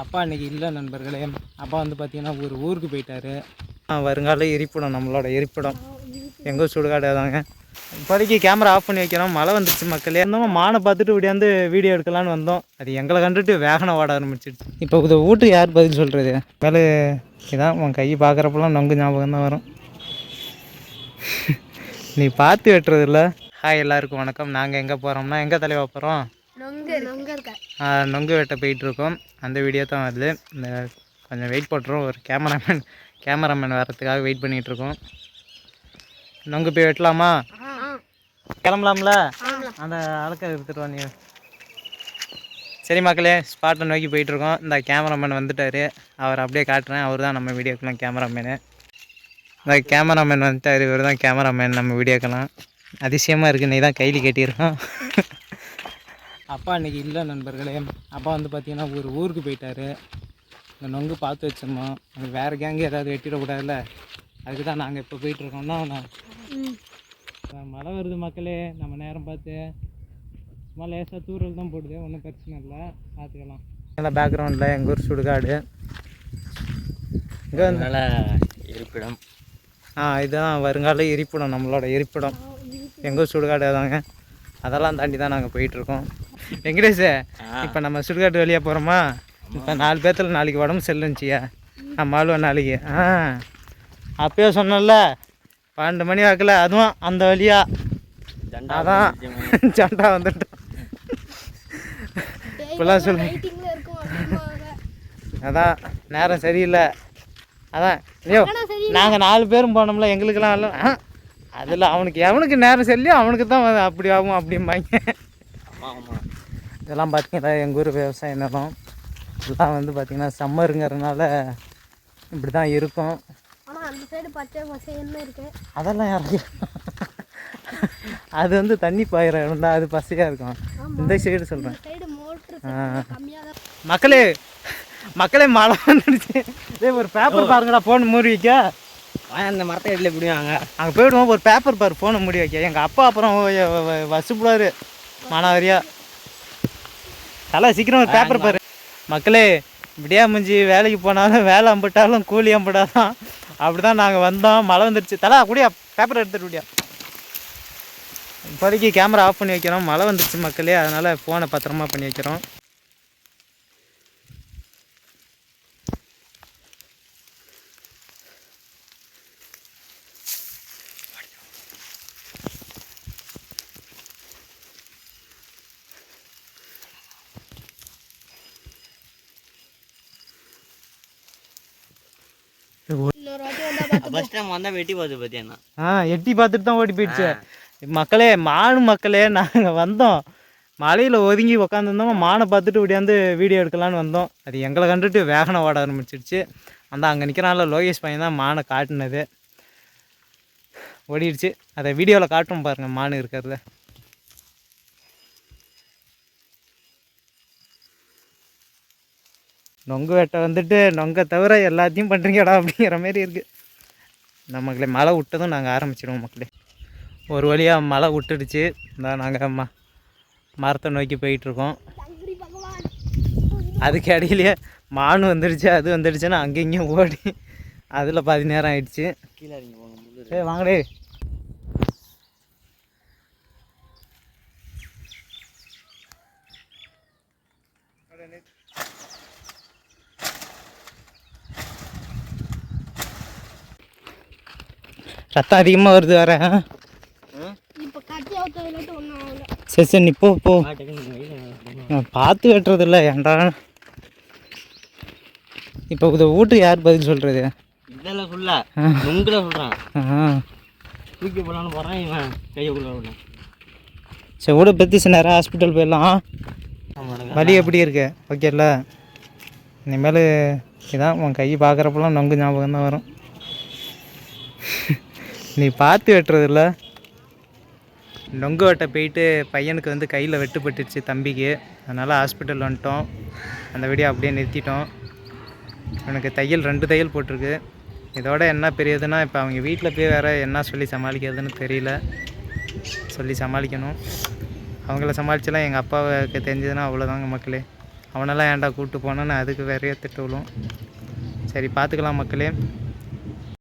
அப்பா இன்னைக்கு இல்லை நண்பர்களே. அப்பா வந்து பார்த்தீங்கன்னா ஒரு ஊருக்கு போயிட்டாரு. வருங்கால இருப்பிடம் நம்மளோட இருப்பிடம். எங்கோ சுடுகாடு தாங்க இப்போதைக்கு கேமரா ஆஃப் பண்ணி வைக்கிறோம். மழை வந்துருச்சு மக்களே. இருந்தோம் மானை பார்த்துட்டு இப்படியாந்து வீடியோ எடுக்கலான்னு வந்தோம். அது எங்களை கண்டுட்டு வேகனம் ஓட ஆரம்பிச்சிடுச்சு. இப்போ இது வீட்டுக்கு யார் பதில் சொல்கிறது மேலே இதான் உன் கை பார்க்குறப்பெல்லாம் நொங்கு ஞாபகம் தான் வரும். நீ பார்த்து வெட்டுறதில்ல. ஹாய் எல்லாருக்கும் வணக்கம். நாங்கள் எங்கே போகிறோம்னா எங்கே தலைவா போகிறோம் நொங்கு நொங்கு இருக்கா? ஆஹ் நொங்கு வெட்ட போயிட்டுருக்கோம். அந்த வீடியோ தான் வருது. இந்த கொஞ்சம் வெயிட் பண்ணுறோம் ஒரு கேமராமேன் கேமராமேன் வரத்துக்காக வெயிட் பண்ணிகிட்ருக்கோம் நொங்கு போய் வெட்டலாமா? கிளம்பலாம்ல? அந்த அழுக்க எடுத்துகிட்டு வந்தீங்க சரி மக்களே ஸ்பாட்டை நோக்கி போயிட்டுருக்கோம். இந்த கேமராமேன் வந்துட்டார். அவர் அப்படியே காட்டுறேன். அவர் தான் நம்ம வீடியோக்கெலாம் கேமராமேனு இந்த கேமராமேன் வந்துட்டார். இவர் தான் கேமராமேன் நம்ம வீடியோக்கெல்லாம் அதிசயமாக இருக்குது நீ தான் கையில் கட்டியிருக்கோம் அப்பா இன்னைக்கு இல்லை நண்பர்களே. அப்பா வந்து பார்த்தீங்கன்னா ஒரு ஊருக்கு போயிட்டாரு. இந்த நொங்கு பார்த்து வச்சிருந்தோம். அது வேறு கேங்கு ஏதாவது வெட்டிடக்கூடாதுல்ல? அதுக்கு தான் நாங்கள் இப்போ போயிட்டுருக்கோம்னா மழை வருது மக்களே. நம்ம நேரம் பார்த்து சும்மா லேசாக தூரல் தான் போடுது. ஒன்றும் பிரச்சனை இல்லை. பார்த்துக்கலாம். நல்லா பேக்ரவுண்டில் எங்கள் ஊர் சுடுகாடு. இங்கே நல்ல இருப்பிடம். ஆ இதுதான் வருங்கால இருப்பிடம் நம்மளோட இருப்பிடம். எங்கள் ஊர் சுடுகாடு தாங்க அதெல்லாம் தாண்டி தான் நாங்கள் போயிட்டுருக்கோம். வெங்கடேஷ் இப்போ நம்ம சுடுகாட்டு வழியாக போகிறோமா இப்போ நாலு பேர்த்துல நாளைக்கு உடம்பு செல்லுச்சியா நம்ம ஆளுவ நாளைக்கு. ஆ. அப்பயே சொன்னேன்ல பன்னெண்டு மணி வாக்கில் அதுவும் அந்த வழியா. அதான். சண்டா வந்துட்டோம் இப்பெல்லாம் சொல்லு. வெயிட்டிங்ல இருக்கும் அப்படிம்பாங்க. அதான் நேரம் சரியில்லை. அதான் ஐயோ நாங்கள் நாலு பேரும் போனோம்ல எங்களுக்கெல்லாம் இல்லை அதில் அவனுக்கு எவனுக்கு நேரம் சரியில்லையோ அவனுக்கு தான் அப்படி ஆகும் அப்படிம்பாங்க. ஆமாம் ஆமாம் இதெல்லாம் பார்த்தீங்கன்னா எங்கள் ஊர் விவசாய நிலம். இதெல்லாம் வந்து பார்த்திங்கன்னா சம்மருங்கிறதுனால இப்படி தான் இருக்கும். ஆனா அந்த சைடு பச்சை பசைன்னு இருக்கு. அதெல்லாம் யாருக்கு அது வந்து தண்ணி பாயிற இடம் தான் அது பசையாக இருக்கும். இந்த சைடு சொல்கிறேன் மக்களே மக்களே மழை வந்துடுச்சு. இதே ஒரு பேப்பர் பாருங்கடா ஃபோன் மூடி வைக்க. வாங்க அந்த மரத்தை வீட்டில் பிடிவாங்க. அங்கே போயிடுவோம் ஒரு பேப்பர் பாரு ஃபோனை மூடி வைக்க. எங்கள் அப்பா அப்புறம் வசுப்படுவார். மானாவரியா தலை சீக்கிரம் ஒரு பேப்பர் பாரு. மக்களே இப்படியே முடிஞ்சு வேலைக்கு போனாலும் வேலை அம்பிட்டாலும் கூலி அம்பிட்டாதான். அப்படி தான் நாங்கள் வந்தோம். மழை வந்துடுச்சு தலை கூடியா பேப்பர் எடுத்துட்டு விடியா இப்போதைக்கு கேமரா ஆஃப் பண்ணி வைக்கிறோம். மழை வந்துடுச்சு மக்களே. அதனால் ஃபோனை பத்திரமா பண்ணி வைக்கிறோம். வந்தா பார்த்து ஃபஸ்ட் டைம் வந்தால் வெட்டி போகுது பார்த்தீங்கன்னா ஆ எட்டி பார்த்துட்டு தான் ஓடி போயிடுச்சு. மக்களே மானு மக்களே நாங்கள் வந்தோம். மலையில் ஒதுங்கி உக்காந்துருந்தோம். மானை பார்த்துட்டு இப்படியாந்து வீடியோ எடுக்கலான்னு வந்தோம். அது எங்களை கண்டுட்டு வேகனம் ஓட ஆரம்பிச்சிடுச்சு. அந்த அங்கே நிற்கிறான்ல லோகேஷ் பையன் தான் மானை காட்டுனது. ஓடிடுச்சு. அதை வீடியோவில் காட்டும் பாருங்கள் மான் இருக்கிறத. நொங்கு வெட்ட வந்துட்டு நொங்க தவிர எல்லாத்தையும் பண்ணுறீங்கடா அப்படிங்கிற மாதிரி இருக்குது நம்மளே மழை விட்டதும் நாங்கள் ஆரம்பிச்சிடுவோம் மக்களே. ஒரு வழியாக மழை விட்டுடுச்சு. இந்த நாங்கள் ம மரத்தை நோக்கி போயிட்டுருக்கோம். அதுக்கு இடையிலேயே மானு வந்துடுச்சு. அது வந்துடுச்சுன்னா அங்கே இங்கேயும் ஓடி அதில் பாதி நேரம் ஆயிடுச்சு. ஏ வாங்கடே. ரத்தம் அதிகமாக வருது ஆகல. சரி சரி நீ போ பார்த்து வெட்டுறதில்ல ஏன்டா? இப்போ இந்த வீட்டுக்கு யார் பதில் சொல்கிறது இதெல்லாம் சொல்ல. நுங்கில் சொல்கிறான் தூக்கி போடலான்னு போகிறான் இவன் கையக்குள்ள விட சரி கூட பற்றி நேரம் ஹாஸ்பிட்டல் போயிடலாம். வலி எப்படி இருக்கு? ஓகேல்ல இனிமேல் இதான் உன் கை பார்க்குறப்பெல்லாம் நொங்கு ஞாபகம் தான் வரும். நீ பார்த்து வெட்டுறதில்ல. நொங்கு வெட்ட போயிட்டு பையனுக்கு வந்து கையில் வெட்டுப்பட்டுருச்சு தம்பிக்கு. அதனால் ஹாஸ்பிட்டல் வந்துட்டோம். அந்த வீடியோ அப்படியே நிறுத்திட்டோம். எனக்கு தையல் ரெண்டு தையல் போட்டிருக்கு. இதோட என்ன பெரியதுன்னா இப்போ அவங்க வீட்டில் போய் வேறு என்ன சொல்லி சமாளிக்கிறதுன்னு தெரியல. சொல்லி சமாளிக்கணும். அவங்கள சமாளிச்செல்லாம் எங்கள் அப்பாவுக்கு தெரிஞ்சதுன்னா அவ்வளோதாங்க மக்களே. அவனெல்லாம் ஏன்டா கூப்பிட்டு போனேன்னு அதுக்கு வேறைய திட்டு விழும். சரி பார்த்துக்கலாம் மக்களே.